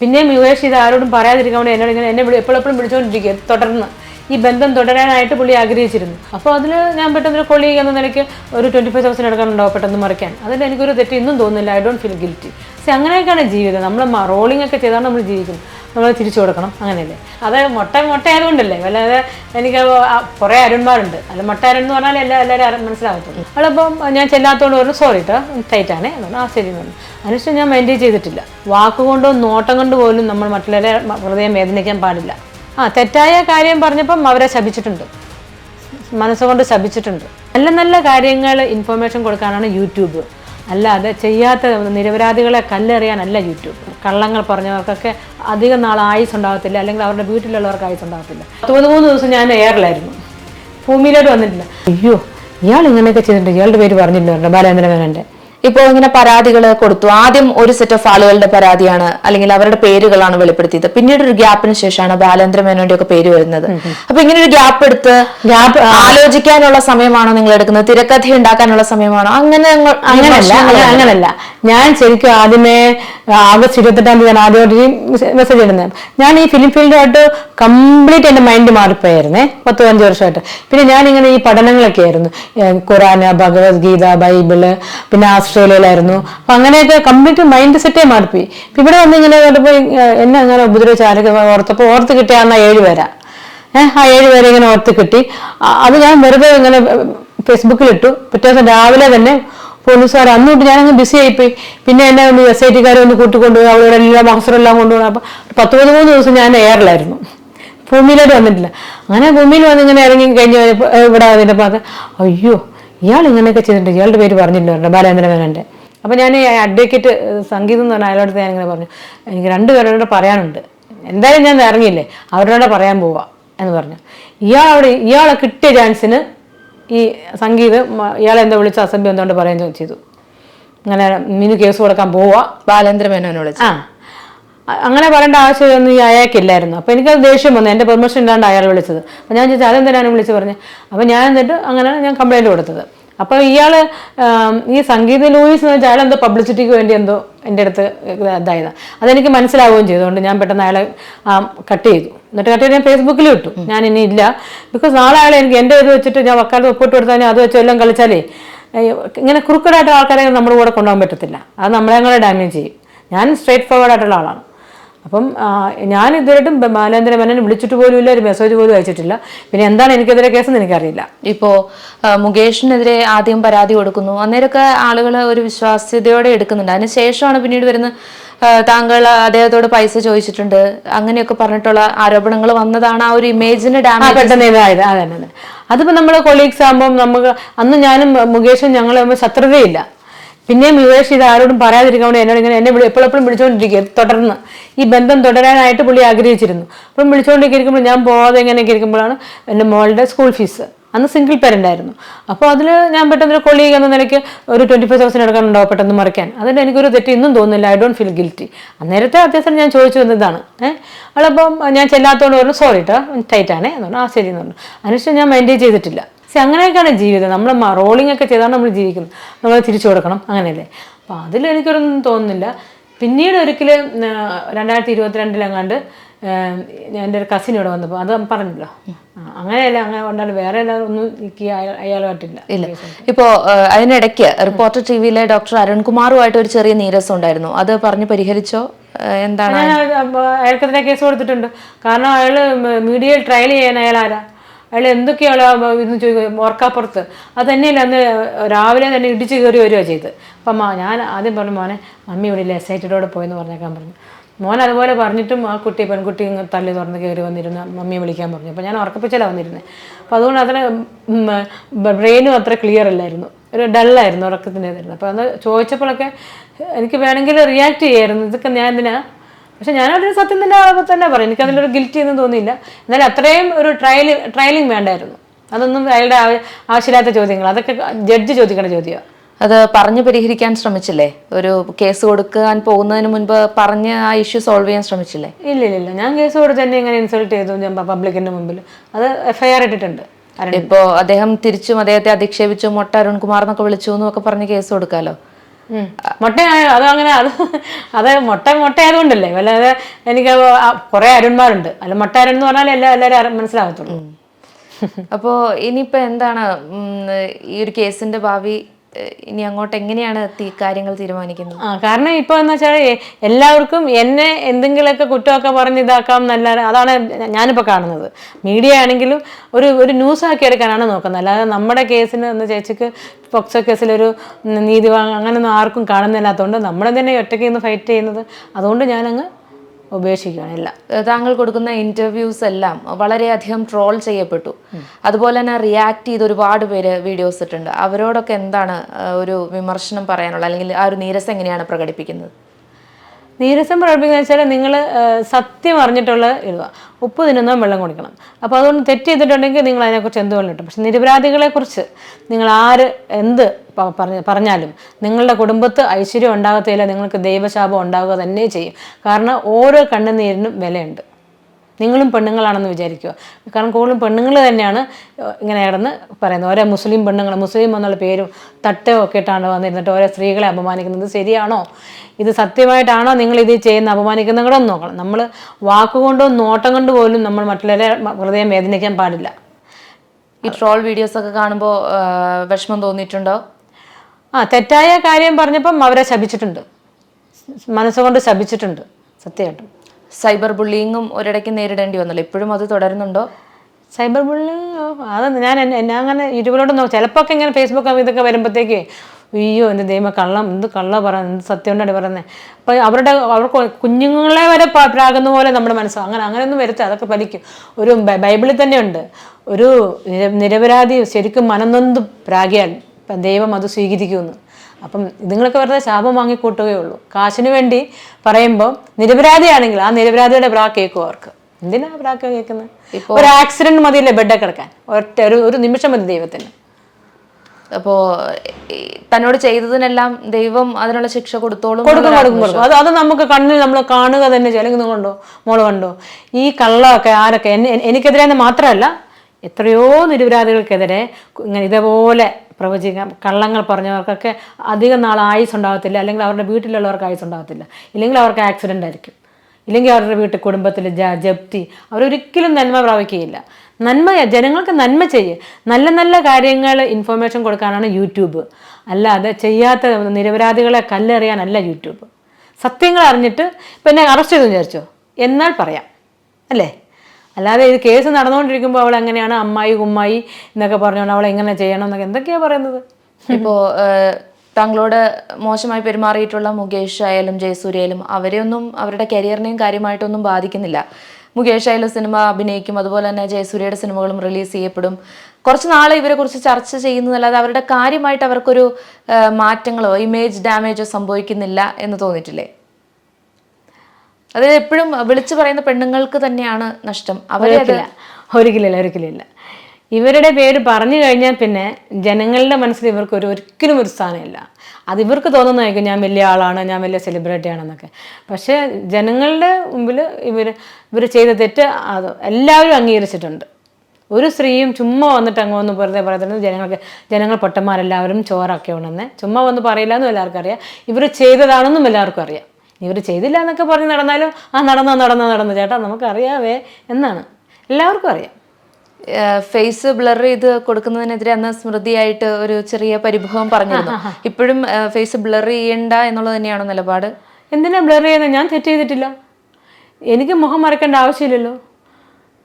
പിന്നെയും യുവേഷ് ഇത് ആരോടും പറയാതിരിക്കാൻ വേണ്ടി എന്നോട് ഇങ്ങനെ എന്നെ എപ്പോഴെപ്പോഴും വിളിച്ചുകൊണ്ടിരിക്കുക തുടർന്ന്. ഈ ബന്ധം തുടരാനായിട്ട് പുള്ളി ആഗ്രഹിച്ചിരുന്നു. അപ്പോൾ അതിൽ ഞാൻ പെട്ടെന്ന് ഒരു കൊളീഗ് എന്ന നിലയ്ക്ക് ഒരു ട്വന്റി ഫൈവ് തൗസൻഡ് എടുക്കാനുണ്ടാവും പെട്ടെന്ന് മറിക്കാൻ. അതിൽ എനിക്കൊരു തെറ്റ് ഇന്നും തോന്നുന്നില്ല. ഐ ഡോണ്ട് ഫീൽ ഗിൽറ്റി പക്ഷേ അങ്ങനെയൊക്കെയാണ് ജീവിതം. നമ്മൾ റോളിംഗ് ഒക്കെ ചെയ്താണ് നമ്മൾ ജീവിക്കുന്നത്. നമ്മൾ തിരിച്ചു കൊടുക്കണം. അങ്ങനെയല്ലേ? അത് മുട്ട മുട്ട ആയതുകൊണ്ടല്ലേ വല്ലാതെ എനിക്ക് കുറേ അരുൺമാരുണ്ട് അല്ല മുട്ട അരുൺ എന്ന് പറഞ്ഞാൽ എല്ലാ എല്ലാവരും മനസ്സിലാകത്തുള്ളൂ. അവളിപ്പം ഞാൻ ചെല്ലാത്തതുകൊണ്ട് പറഞ്ഞു സോറി കേട്ടോ ടൈറ്റാണേ എന്ന് പറഞ്ഞു ആ ശരി എന്ന് പറഞ്ഞു. അതിനുശേഷം ഞാൻ മെയിന്റെയിൻ ചെയ്തിട്ടില്ല. വാക്കുകൊണ്ടോ നോട്ടം കൊണ്ട് പോലും നമ്മൾ മറ്റുള്ളവരെ ഹൃദയം വേദനിക്കാൻ പാടില്ല. ആ തെറ്റായ കാര്യം പറഞ്ഞപ്പം അവരെ ശപിച്ചിട്ടുണ്ട്. മനസ്സുകൊണ്ട് ശപിച്ചിട്ടുണ്ട്. നല്ല നല്ല കാര്യങ്ങൾ ഇൻഫർമേഷൻ കൊടുക്കാനാണ് യൂട്യൂബ്. അല്ലാതെ ചെയ്യാത്ത നിരപരാധികളെ കല്ലെറിയാനല്ല യൂട്യൂബ് കള്ളങ്ങൾ പറഞ്ഞവർക്കൊക്കെ അധികം നാൾ ആയുസ് ഉണ്ടാകത്തില്ല അല്ലെങ്കിൽ അവരുടെ വീട്ടിലുള്ളവർക്ക് ആയുസ് ഉണ്ടാകത്തില്ല. പത്ത് മൂന്ന് ദിവസം ഞാൻ എയറിലായിരുന്നു ഭൂമിയിലോട്ട് വന്നിട്ടില്ല. അയ്യോ ഇയാൾ ഇങ്ങനെയൊക്കെ ചെയ്തിട്ടുണ്ട്. ഇയാളുടെ പേര് പറഞ്ഞിട്ടുണ്ട്? ബാലേന്ദ്രമേനന്റെ ഇപ്പോൾ ഇങ്ങനെ പരാതികൾ കൊടുത്തു. ആദ്യം ഒരു സെറ്റ് ഓഫ് ആളുകളുടെ പരാതിയാണ് അല്ലെങ്കിൽ അവരുടെ പേരുകളാണ് വെളിപ്പെടുത്തിയത്. പിന്നീട് ഒരു ഗ്യാപ്പിന് ശേഷമാണ് ബാലേന്ദ്ര മേനോന്റെ ഒക്കെ പേര് വരുന്നത്. അപ്പൊ ഇങ്ങനെ ഒരു ഗ്യാപ്പ് എടുത്ത് ഗ്യാപ്പ് ആലോചിക്കാനുള്ള സമയമാണോ നിങ്ങൾ എടുക്കുന്നത്? തിരക്കഥ ഉണ്ടാക്കാനുള്ള സമയമാണോ? അങ്ങനെ അങ്ങനെയല്ല അങ്ങനല്ല അങ്ങനല്ല. ഞാൻ ശരിക്കും ആദ്യമേ ആഗസ്റ്റ് ഇരുപത്തെട്ടാം തീയതി ഞാൻ ആദ്യമായിട്ട് മെസ്സേജ് ഇടുന്നത്. ഞാൻ ഈ ഫിലിം ഫീൽഡുമായിട്ട് കംപ്ലീറ്റ് എന്റെ മൈൻഡ് മാറിപ്പോയായിരുന്നേ പത്ത് അഞ്ച് വർഷമായിട്ട്. പിന്നെ ഞാൻ ഇങ്ങനെ ഈ പഠനങ്ങളൊക്കെ ആയിരുന്നു. ഖുറാന ഭഗവത്ഗീത ബൈബിൾ പിന്നെ ആസ്ട്രേലിയയിലായിരുന്നു. അപ്പം അങ്ങനെയൊക്കെ കംപ്ലീറ്റ് മൈൻഡ് സെറ്റേ മാറിപ്പോയി. ഇപ്പം ഇവിടെ വന്ന് ഇങ്ങനെ കണ്ടപ്പോൾ എന്നെ അങ്ങനെ ഉപദ്രവിച്ച ആരൊക്കെ ഓർത്തപ്പോൾ ഓർത്ത് കിട്ടിയാന്ന ഏഴ് പേരാ. ഏഹ് ആ ഏഴ് പേരെ ഇങ്ങനെ ഓർത്ത് കിട്ടി. അത് ഞാൻ വെറുതെ ഇങ്ങനെ ഫേസ്ബുക്കിലിട്ടു പിറ്റേ ദിവസം രാവിലെ തന്നെ പോലീസുകാർ അന്ന് തൊട്ട് ഞാനങ്ങ് ബിസി ആയിപ്പോയി. പിന്നെ എന്നെ ഒന്ന് എസ് ഐ ടിക്കാരെ ഒന്ന് എല്ലാ അവരുടെ എല്ലാം മഹസറെല്ലാം കൊണ്ടുപോകണം അപ്പം പത്ത് പതിമൂന്ന് ദിവസം ഞാൻ എയറിലായിരുന്നു ഭൂമിയിലോട്ട് വന്നിട്ടില്ല. അങ്ങനെ ഭൂമിയിൽ വന്ന് ഇങ്ങനെ ഇറങ്ങി കഴിഞ്ഞ് ഇവിടെ വന്നിട്ടപ്പോൾ അത് അയ്യോ ഇയാൾ ഇങ്ങനെയൊക്കെ ചെയ്തിട്ടുണ്ട്. ഇയാളുടെ പേര് പറഞ്ഞിട്ടുണ്ട് ബാലേന്ദ്ര മേനന്റെ അപ്പം ഞാൻ അഡ്വക്കേറ്റ് സംഗീതം എന്ന് പറഞ്ഞ അയാളോട് ഞാനിങ്ങനെ പറഞ്ഞു. എനിക്ക് രണ്ട് പേരോട് പറയാനുണ്ട്. എന്തായാലും ഞാൻ ഇറങ്ങിയില്ലേ? അവരോട് പറയാൻ പോവാ എന്ന് പറഞ്ഞു. ഇയാളോട് ഇയാളെ കിട്ടിയ ചാൻസിന് ഈ സംഗീത് ഇയാളെ എന്താ വിളിച്ച അസംബ്ലി എന്തുകൊണ്ട് പറയുകയും ചെയ്തു. അങ്ങനെ മിനു കേസ് കൊടുക്കാൻ പോവാ. ബാലേന്ദ്ര മേനോനെ വിളിച്ചു. ആ. അങ്ങനെ പറയേണ്ട ആവശ്യമൊന്നും ഈ അയാൾക്കില്ലായിരുന്നു. അപ്പോൾ എനിക്കത് ദേഷ്യം വന്നു. എന്റെ പെർമിഷൻ ഇല്ലാണ്ട് അയാൾ വിളിച്ചത്. അപ്പോൾ ഞാൻ ചോദിച്ചാൽ അതെന്തിനാണ് വിളിച്ച് പറഞ്ഞത് അപ്പോൾ ഞാൻ എന്നിട്ട് അങ്ങനെ ഞാൻ കംപ്ലൈന്റ് കൊടുത്തത്. അപ്പോൾ ഇയാൾ ഈ സംഗീത ലൂയിസ് എന്ന് വെച്ചാൽ അയാൾ എന്തോ പബ്ലിസിറ്റിക്ക് വേണ്ടി എന്തോ എന്റെ അടുത്ത് ഇതായതാണ് അതെനിക്ക് മനസ്സിലാവുകയും ചെയ്തുകൊണ്ട് ഞാൻ പെട്ടെന്ന് അയാളെ കട്ട് ചെയ്തു. എന്നിട്ട് കട്ടി ഞാൻ ഫേസ്ബുക്കിൽ ഇട്ടു. ഞാൻ ഇനി ഇല്ല. ബിക്കോസ് നാളെ ആളെ എനിക്ക് എന്റെ ഇത് വെച്ചിട്ട് ഞാൻ വക്കാലത്ത് ഒപ്പിട്ട് കൊടുത്താൽ അത് വെച്ച് എല്ലാം കളിച്ചാലേ ഇങ്ങനെ ക്രുക്കഡായിട്ട് ആൾക്കാരെ നമ്മുടെ കൂടെ കൊണ്ടുപോകാൻ പറ്റത്തില്ല. അത് നമ്മളെ കൂടെ ഡാമേജ് ചെയ്യും. ഞാൻ സ്ട്രേറ്റ് ഫോർവേഡ് ആയിട്ടുള്ള ആളാണ്. അപ്പം ഞാൻ ഇതുവരെയായിട്ടും ബ- ബാലേന്ദ്ര മേനോനെ വിളിച്ചിട്ട് പോലും ഇല്ല ഒരു മെസ്സേജ് പോലും അയച്ചിട്ടില്ല. പിന്നെ എന്താണ് എനിക്കെതിരെ കേസെന്ന് എനിക്കറിയില്ല. ഇപ്പോ ആ, മുകേഷിനെതിരെ ആദ്യം പരാതി കൊടുക്കുന്നു. അന്നേരമൊക്കെ ആളുകൾ ഒരു വിശ്വാസ്യതയോടെ എടുക്കുന്നുണ്ട്. അതിന് ശേഷമാണ് പിന്നീട് വരുന്ന താങ്കൾ അദ്ദേഹത്തോട് പൈസ ചോദിച്ചിട്ടുണ്ട്. അങ്ങനെയൊക്കെ പറഞ്ഞിട്ടുള്ള ആരോപണങ്ങൾ വന്നതാണ് ആ ഒരു ഇമേജിന് ഡാമേജ് പെട്ടെന്ന് ഇതായത് അതെ അതെ അതിപ്പോൾ നമ്മുടെ കൊളീഗ്സ് ആകുമ്പോൾ നമുക്ക് അന്ന് ഞാനും മുകേഷും ഞങ്ങൾ ശത്രുതയില്ല. പിന്നെയും മുകേഷ് ഇത് ആരോടും പറയാതിരിക്കാൻ വേണ്ടി എന്നോട് ഇങ്ങനെ എന്നെ വിളി എപ്പോഴെപ്പോഴും വിളിച്ചുകൊണ്ടിരിക്കുക തുടർന്ന്. ഈ ബന്ധം തുടരാനായിട്ട് പുള്ളി ആഗ്രഹിച്ചിരുന്നു. അപ്പം വിളിച്ചുകൊണ്ടിരിക്കുമ്പോൾ ഞാൻ പോകാതെ ഇങ്ങനെയൊക്കെ ഇരിക്കുമ്പോഴാണ് എന്റെ മോളുടെ സ്കൂൾ ഫീസ് അന്ന് സിംഗിൾ പേരന്റ് ആയിരുന്നു. അപ്പോൾ അതിൽ ഞാൻ പെട്ടെന്ന് ഒരു കൊളീഗ് എന്ന നിലയ്ക്ക് ഒരു ട്വന്റി ഫൈവ് തൗസൻഡ് എടുക്കാനുണ്ടാവും പെട്ടെന്ന് മറിക്കാൻ. അതിന്റെ എനിക്കൊരു തെറ്റ് ഇന്നും തോന്നുന്നില്ല. ഐ ഡോണ്ട് ഫീൽ ഗിൽറ്റി അന്നേരത്തെ അത്യാവശ്യം ഞാൻ ചോദിച്ചു വന്നതാണ്. ഏഹ് അവളപ്പം ഞാൻ ചെല്ലാത്തതുകൊണ്ട് പറഞ്ഞു സോറി കേട്ടോ ടൈറ്റാണേ എന്ന് പറഞ്ഞു. ആ ശരി എന്ന് പറഞ്ഞു. അതിനുശേഷം ഞാൻ മെയിന്റെയിൻ ചെയ്തിട്ടില്ല. പക്ഷെ അങ്ങനെയൊക്കെയാണ് ജീവിതം. നമ്മൾ റോളിംഗ് ഒക്കെ ചെയ്താണ് നമ്മൾ ജീവിക്കുന്നത്. നമ്മൾ തിരിച്ചു കൊടുക്കണം. അങ്ങനെയല്ലേ? അപ്പോൾ അതിൽ എനിക്കൊരൊന്നും തോന്നുന്നില്ല. പിന്നീട് ഒരിക്കലും രണ്ടായിരത്തി ഇരുപത്തിരണ്ടിലെങ്ങാണ്ട് എന്റെ ഒരു കസിൻ ഇവിടെ വന്നപ്പോൾ അത് പറഞ്ഞല്ലോ. അങ്ങനെയല്ല അങ്ങനെ കൊണ്ടാണ് വേറെ ഒന്നും എനിക്ക് അയാൾ അയാളുമായിട്ടില്ല ഇല്ല. ഇപ്പോ അതിനിടയ്ക്ക് റിപ്പോർട്ടർ ടി വിയിലെ ഡോക്ടർ അരുൺകുമാറുമായിട്ട് ഒരു ചെറിയ നീരസം ഉണ്ടായിരുന്നു. അത് പറഞ്ഞ് പരിഹരിച്ചോ? എന്താണ് അയാൾക്കെതിരെ കേസ് കൊടുത്തിട്ടുണ്ട്. കാരണം അയാൾ മീഡിയയിൽ ട്രയൽ ചെയ്യാൻ അയാൾ ആരാ അയാൾ എന്തൊക്കെയാണ് ഇന്ന് ചോദിക്കും ഓർക്കാപ്പുറത്ത്. അത് തന്നെയല്ല അന്ന് രാവിലെ തന്നെ ഇടിച്ച് കയറി വരിക ചെയ്ത് അപ്പം ഞാൻ ആദ്യം പറഞ്ഞു മോനെ മമ്മി ഇവിടെ ഇല്ല എക്സൈറ്റഡോടെ പോയെന്ന് പറഞ്ഞേക്കാൻ പറഞ്ഞു. മോൻ അതുപോലെ പറഞ്ഞിട്ടും ആ കുട്ടി പെൺകുട്ടി തള്ളി തുറന്ന് കയറി വന്നിരുന്നു മമ്മിയെ വിളിക്കാൻ പറഞ്ഞു. അപ്പോൾ ഞാൻ ഉറക്കപ്പിച്ചലാണ് വന്നിരുന്നത് അപ്പോൾ അതുകൊണ്ട് അതിന് ബ്രെയിനും അത്ര ക്ലിയർ അല്ലായിരുന്നു. ഒരു ഡള്ളായിരുന്നു ഉറക്കത്തിന്റെതായിരുന്നു. അപ്പോൾ അത് ചോദിച്ചപ്പോഴൊക്കെ എനിക്ക് വേണമെങ്കിൽ റിയാക്ട് ചെയ്യായിരുന്നു. ഇതൊക്കെ ഞാൻ എന്തിനാ? പക്ഷെ അതിന് സത്യം തന്നെ ആവുമ്പോൾ തന്നെ പറയും. എനിക്ക് അതിലൊരു ഗിൽറ്റി ഒന്നും തോന്നിയില്ല. എന്നാലും അത്രയും ഒരു ട്രയൽ ട്രയലിംഗ് വേണ്ടായിരുന്നു. അതൊന്നും അയാളുടെ ആവ- ആവശ്യമില്ലാത്ത ചോദ്യങ്ങൾ. അതൊക്കെ ജഡ്ജ് ചോദിക്കേണ്ട ചോദ്യമാണ് അത് പറഞ്ഞു പരിഹരിക്കാൻ ശ്രമിച്ചില്ലേ? ഒരു കേസ് കൊടുക്കാൻ പോകുന്നതിന് മുൻപ് പറഞ്ഞ് ആ ഇഷ്യൂ സോൾവ് ചെയ്യാൻ ശ്രമിച്ചില്ലേ? ഇല്ല ഇല്ല ഇല്ല ഞാൻ കേസ് കൊടുത്ത് തന്നെ ഇങ്ങനെ ഇൻസൾട്ട് ചെയ്തു ഞാൻ പബ്ലിക്കിന്റെ മുമ്പിൽ. അത് എഫ് ഐ ആർ ഇട്ടിട്ടുണ്ട്. ഇപ്പോ അദ്ദേഹം തിരിച്ചും അദ്ദേഹത്തെ അധിക്ഷേപിച്ചു മൊട്ട അരുൺകുമാർ എന്നൊക്കെ വിളിച്ചു എന്നൊക്കെ പറഞ്ഞ് കേസ് കൊടുക്കാലോ? മൊട്ട മുട്ടയായ അത് അങ്ങനെ അത് അത് മൊട്ട മുട്ട ആയതുകൊണ്ടല്ലേ വല്ലാതെ എനിക്ക് കുറെ അരുൺമാരുണ്ട്. അല്ല മൊട്ട അരുൺ എന്ന് പറഞ്ഞാൽ എല്ലാ എല്ലാവരും മനസ്സിലാകത്തുള്ളൂ അപ്പോ ഇനിയിപ്പോ എന്താണ്? ഈ ഒരു കേസിന്റെ ഭാവി ഇനി അങ്ങോട്ട് എങ്ങനെയാണ് കാര്യങ്ങൾ തീരുമാനിക്കുന്നത്? ആ കാരണം ഇപ്പൊ എന്ന് വെച്ചാൽ എല്ലാവർക്കും എന്നെ എന്തെങ്കിലുമൊക്കെ കുറ്റമൊക്കെ പറഞ്ഞ് ഇതാക്കാം നല്ല അതാണ് ഞാനിപ്പോൾ കാണുന്നത്. മീഡിയ ആണെങ്കിലും ഒരു ഒരു ന്യൂസ് ആക്കി എടുക്കാനാണ് നോക്കുന്നത്. അല്ലാതെ നമ്മുടെ കേസിന് എന്ന് ചേച്ചിക്ക് പോക്സോ കേസിലൊരു നീതി വാങ്ങ അങ്ങനെയൊന്നും ആർക്കും കാണുന്നില്ലാത്തതുകൊണ്ട് നമ്മൾ തന്നെ ഒറ്റയ്ക്ക് ഇന്ന് ഫൈറ്റ് ചെയ്യുന്നത്. അതുകൊണ്ട് ഞാനങ്ങ് ഉപേക്ഷിക്കുകയാണ് താങ്കൾ കൊടുക്കുന്ന ഇന്റർവ്യൂസ് എല്ലാം വളരെയധികം ട്രോൾ ചെയ്യപ്പെട്ടു. അതുപോലെ തന്നെ റിയാക്ട് ചെയ്ത് ഒരുപാട് പേര് വീഡിയോസ് ഇട്ടുണ്ട് അവരോടൊക്കെ എന്താണ് ഒരു വിമർശനം പറയാനുള്ള അല്ലെങ്കിൽ ആ ഒരു നീരസം എങ്ങനെയാണ് പ്രകടിപ്പിക്കുന്നത്? നീരസം പ്രകടിപ്പിക്കുന്ന വെച്ചാൽ നിങ്ങൾ സത്യം അറിഞ്ഞിട്ടുള്ള എഴുതുക. ഉപ്പ് തിന്നുന്ന വെള്ളം കുടിക്കണം. അപ്പോൾ അതുകൊണ്ട് തെറ്റ് ചെയ്തിട്ടുണ്ടെങ്കിൽ നിങ്ങൾ അതിനെക്കുറിച്ച് എന്തുവല്ല കിട്ടും പക്ഷെ നിരപരാധികളെക്കുറിച്ച് നിങ്ങൾ ആര് എന്ത് പറഞ്ഞ പറഞ്ഞാലും നിങ്ങളുടെ കുടുംബത്ത് ഐശ്വര്യം ഉണ്ടാകത്തില്ല നിങ്ങൾക്ക് ദൈവശാപം ഉണ്ടാവുക തന്നെ ചെയ്യും. കാരണം ഓരോ കണ്ണുനീരിനും വിലയുണ്ട്. നിങ്ങളും പെണ്ണുങ്ങളാണെന്ന് വിചാരിക്കുക. കാരണം കൂടുതലും പെണ്ണുങ്ങൾ തന്നെയാണ് ഇങ്ങനെ കിടന്ന് പറയുന്നത്. ഓരോ മുസ്ലിം പെണ്ണുങ്ങൾ മുസ്ലിം എന്നുള്ള പേരും തട്ടോ ഒക്കെ ഇട്ടാണ് വന്നിരുന്നിട്ട് ഓരോ സ്ത്രീകളെ അപമാനിക്കുന്നത്. ശരിയാണോ? ഇത് സത്യമായിട്ടാണോ നിങ്ങൾ ഇത് ചെയ്യുന്ന അപമാനിക്കുന്ന കൂടെ ഒന്ന് നോക്കണം. നമ്മൾ വാക്കുകൊണ്ടോ നോട്ടം കൊണ്ട് പോലും നമ്മൾ മറ്റുള്ളവരെ ഹൃദയം വേദനിക്കാൻ പാടില്ല. ഈ ട്രോൾ വീഡിയോസ് ഒക്കെ കാണുമ്പോൾ വിഷമം തോന്നിയിട്ടുണ്ടോ? ആ തെറ്റായ കാര്യം പറഞ്ഞപ്പം അവരെ ശപിച്ചിട്ടുണ്ട്. മനസ്സുകൊണ്ട് ശപിച്ചിട്ടുണ്ട്. സത്യമായിട്ടും. സൈബർ ബുള്ളിങ്ങും ഒരിടയ്ക്ക് നേരിടേണ്ടി വന്നല്ലോ. ഇപ്പോഴും അത് തുടരുന്നുണ്ടോ? സൈബർ ബുള്ളിങ് അതെന്ന് ഞാൻ ഞാൻ അങ്ങനെ യൂട്യൂബിലോട്ട് നോക്കും. ചിലപ്പോൾ ഒക്കെ ഇങ്ങനെ ഫേസ്ബുക്ക് ഇതൊക്കെ വരുമ്പോഴത്തേക്ക് അയ്യോ എന്റെ ദൈവം കള്ളം. എന്ത് കള്ള പറയുന്നത് എന്ത് സത്യം കൊണ്ടാണ് പറയുന്നത് അപ്പോൾ അവരുടെ അവർക്ക് കുഞ്ഞുങ്ങളെ വരെ പ്രാകുന്ന പോലെ നമ്മുടെ മനസ്സ്. അങ്ങനെ അങ്ങനെയൊന്നും വരുത്തുക അതൊക്കെ പഠിക്കും ഒരു ബൈബിളിൽ തന്നെയുണ്ട് ഒരു നിര- നിരപരാധി ശരിക്കും മനംനൊന്ത് പ്രാകിയാൽ ദൈവം അത് സ്വീകരിക്കുമെന്ന്. അപ്പം ഇതുങ്ങളൊക്കെ വെറുതെ ശാപം വാങ്ങിക്കൂട്ടുകയേ ഉള്ളൂ. കാശിന് വേണ്ടി പറയുമ്പോൾ നിരപരാധിയാണെങ്കിൽ ആ നിരപരാധിയുടെ ബ്രാ കേൾക്കും അവർക്ക്. എന്തിനാ ബ്രാ കേൾക്കുന്നത് ഒരു ആക്സിഡന്റ് മതിയില്ലേ ബെഡ് കിടക്കാൻ ഒറ്റ ഒരു ഒരു നിമിഷം മതി ദൈവത്തിന്. അപ്പോ തന്നോട് ചെയ്തതിനെല്ലാം ദൈവം അതിനുള്ള ശിക്ഷ കൊടുത്തോളും കൊടുക്കും കൊടുക്കും കൊടുക്കും. അത് അത് നമുക്ക് കണ്ണിൽ നമ്മൾ കാണുക തന്നെ ചെയ്യാം. അല്ലെങ്കിൽ കണ്ടോ? മോൾ കണ്ടോ? ഈ കള്ളമൊക്കെ ആരൊക്കെ എനിക്കെതിരെ മാത്രമല്ല എത്രയോ നിരപരാധികൾക്കെതിരെ ഇങ്ങനെ ഇതേപോലെ പ്രവചിക്കാം കള്ളങ്ങൾ പറഞ്ഞവർക്കൊക്കെ അധികം നാൾ ആയുസ് ഉണ്ടാകത്തില്ല അല്ലെങ്കിൽ അവരുടെ വീട്ടിലുള്ളവർക്ക് ആയുസ് ഉണ്ടാകത്തില്ല ഇല്ലെങ്കിൽ അവർക്ക് ആക്സിഡന്റ് ആയിരിക്കും ഇല്ലെങ്കിൽ അവരുടെ വീട്ടിൽ കുടുംബത്തിൽ ജ ജപ്തി അവരൊരിക്കലും നന്മ പ്രാപിക്കുകയില്ല. നന്മ ജനങ്ങൾക്ക് നന്മ ചെയ്യ്. നല്ല നല്ല കാര്യങ്ങൾ ഇൻഫർമേഷൻ കൊടുക്കാനാണ് യൂട്യൂബ്. അല്ലാതെ ചെയ്യാത്ത നിരപരാധികളെ കല്ലെറിയാനല്ല യൂട്യൂബ്. സത്യങ്ങൾ അറിഞ്ഞിട്ട് പിന്നെ അറസ്റ്റ് ചെയ്തെന്ന് വിചാരിച്ചോ? എന്നാൽ പറയാം. അല്ലേ? അല്ലാതെ ഇത് കേസ് നടന്നുകൊണ്ടിരിക്കുമ്പോൾ അവൾ എങ്ങനെയാണ് അമ്മായി കുമ്മായി എന്നൊക്കെ പറഞ്ഞുകൊണ്ട് അവൾ എങ്ങനെ ചെയ്യണം എന്നൊക്കെ എന്തൊക്കെയാണ് പറയുന്നത്? ഇപ്പോ ഏഹ്, താങ്കളോട് മോശമായി പെരുമാറിയിട്ടുള്ള മുകേഷ് ആയാലും ജയസൂര്യ അവരെ അവരെയൊന്നും അവരുടെ കരിയറിനെയും കാര്യമായിട്ടൊന്നും ബാധിക്കുന്നില്ല. മുകേഷ് ആയാലും സിനിമ അഭിനയിക്കും അതുപോലെ തന്നെ ജയസൂര്യയുടെ സിനിമകളും റിലീസ് ചെയ്യപ്പെടും. കുറച്ച് നാളെ ഇവരെ കുറിച്ച് ചർച്ച ചെയ്യുന്നതല്ലാതെ അവരുടെ കാര്യമായിട്ട് അവർക്കൊരു മാറ്റങ്ങളോ ഇമേജ് ഡാമേജോ സംഭവിക്കുന്നില്ല എന്ന് തോന്നിയിട്ടില്ലേ? അത് എപ്പോഴും വിളിച്ചു പറയുന്ന പെണ്ണുങ്ങൾക്ക് തന്നെയാണ് നഷ്ടം. അവരെ ഒരിക്കലില്ല. ഒരിക്കലില്ല ഇവരുടെ പേര് പറഞ്ഞു കഴിഞ്ഞാൽ പിന്നെ ജനങ്ങളുടെ മനസ്സിൽ ഇവർക്ക് ഒരു ഒരിക്കലും ഒരു സ്ഥാനമില്ല. അത് ഇവർക്ക് തോന്നുന്നതായിരിക്കും ഞാൻ വലിയ ആളാണ് ഞാൻ വലിയ സെലിബ്രിറ്റി ആണെന്നൊക്കെ. പക്ഷേ ജനങ്ങളുടെ മുമ്പിൽ ഇവർ ഇവർ ചെയ്ത തെറ്റ് അത് എല്ലാവരും അംഗീകരിച്ചിട്ടുണ്ട്. ഒരു സ്ത്രീയും ചുമ്മാ വന്നിട്ട് അങ്ങ് വന്ന് വെറുതെ പറയുന്നത് ജനങ്ങൾക്ക് ജനങ്ങൾ പൊട്ടന്മാരെല്ലാവരും ചോറൊക്കെ ഉണ്ടെന്ന് ചുമ്മാ വന്ന് പറയില്ല എന്നും എല്ലാവർക്കും അറിയാം. ഇവർ ചെയ്തതാണെന്നും എല്ലാവർക്കും അറിയാം. ഇവർ ചെയ്തില്ല എന്നൊക്കെ പറഞ്ഞ് നടന്നാലും ആ നടന്നോ നടന്നോ നടന്നു. ചേട്ടാ നമുക്കറിയാവേ എന്നാണ്. എല്ലാവർക്കും അറിയാം. ഫേസ് ബ്ലർ ചെയ്ത് കൊടുക്കുന്നതിനെതിരെ അന്ന് സ്മൃതിയായിട്ട് ഒരു ചെറിയ പരിഭവം പറഞ്ഞിരുന്നു. ഇപ്പോഴും ഫേസ് ബ്ലർ ചെയ്യണ്ട എന്നുള്ളത് തന്നെയാണോ നിലപാട്? എന്തിനാ ബ്ലർ ചെയ്യുന്നത് ഞാൻ തെറ്റ് ചെയ്തിട്ടില്ല. എനിക്ക് മുഖം മറക്കേണ്ട ആവശ്യമില്ലല്ലോ.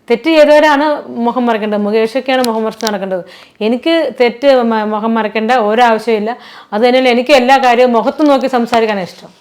തെറ്റ് ചെയ്തവരാണ് മുഖം മറക്കേണ്ടത്. മുകേഷൊക്കെയാണ് മുഖം മറച്ച് നടക്കേണ്ടത്. എനിക്ക് തെറ്റ് മുഖം മറക്കേണ്ട ഒരാവശ്യമില്ല. അത് തന്നെയല്ല എനിക്ക് എല്ലാ കാര്യവും മുഖത്ത് നോക്കി സംസാരിക്കാനാണ് ഇഷ്ടം.